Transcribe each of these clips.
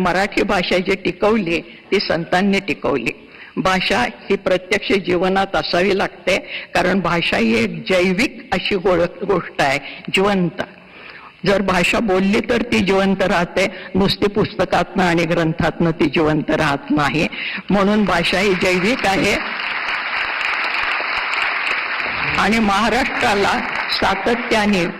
मराठी भाषा जी टिकवली ती संतांनी टिकवली. भाषा ही प्रत्यक्ष जीवनात असावी लागते कारण भाषा ही एक जैविक अशी गो- गोष्ट आहे जिवंत. जर भाषा बोलली तर ती जिवंत राहते नुसती पुस्तकातनं आणि ग्रंथातनं ती जिवंत राहत नाही. म्हणून भाषा ही जैविक आहे. आणि महाराष्ट्राला सातत्याने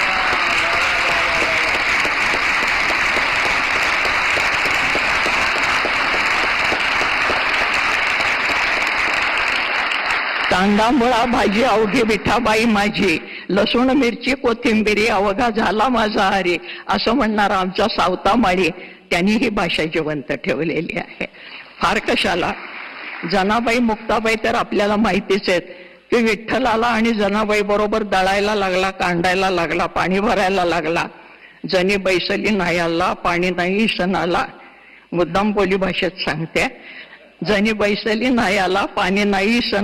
कांदा मुळा भाजी अवघी विठाबाई माझी. लसूण मिरची कोथिंबिरी अवघा झाला माझा हरी. असं म्हणणारा आमचा सावता माळी. त्यांनी ही भाषा जिवंत ठेवलेली आहे. फार कशाला? जनाबाई मुक्ताबाई तर आपल्याला माहितीच आहेत. की विठ्ठलाला आणि जनाबाई बरोबर दळायला लागला कांडायला लागला पाणी भरायला लागला. जनी बैसली नाही आला पाणी नाही सणाला मुद्दाम बोली भाषेत सांगते. जनी बैसली नाही आला पाणी नाही सण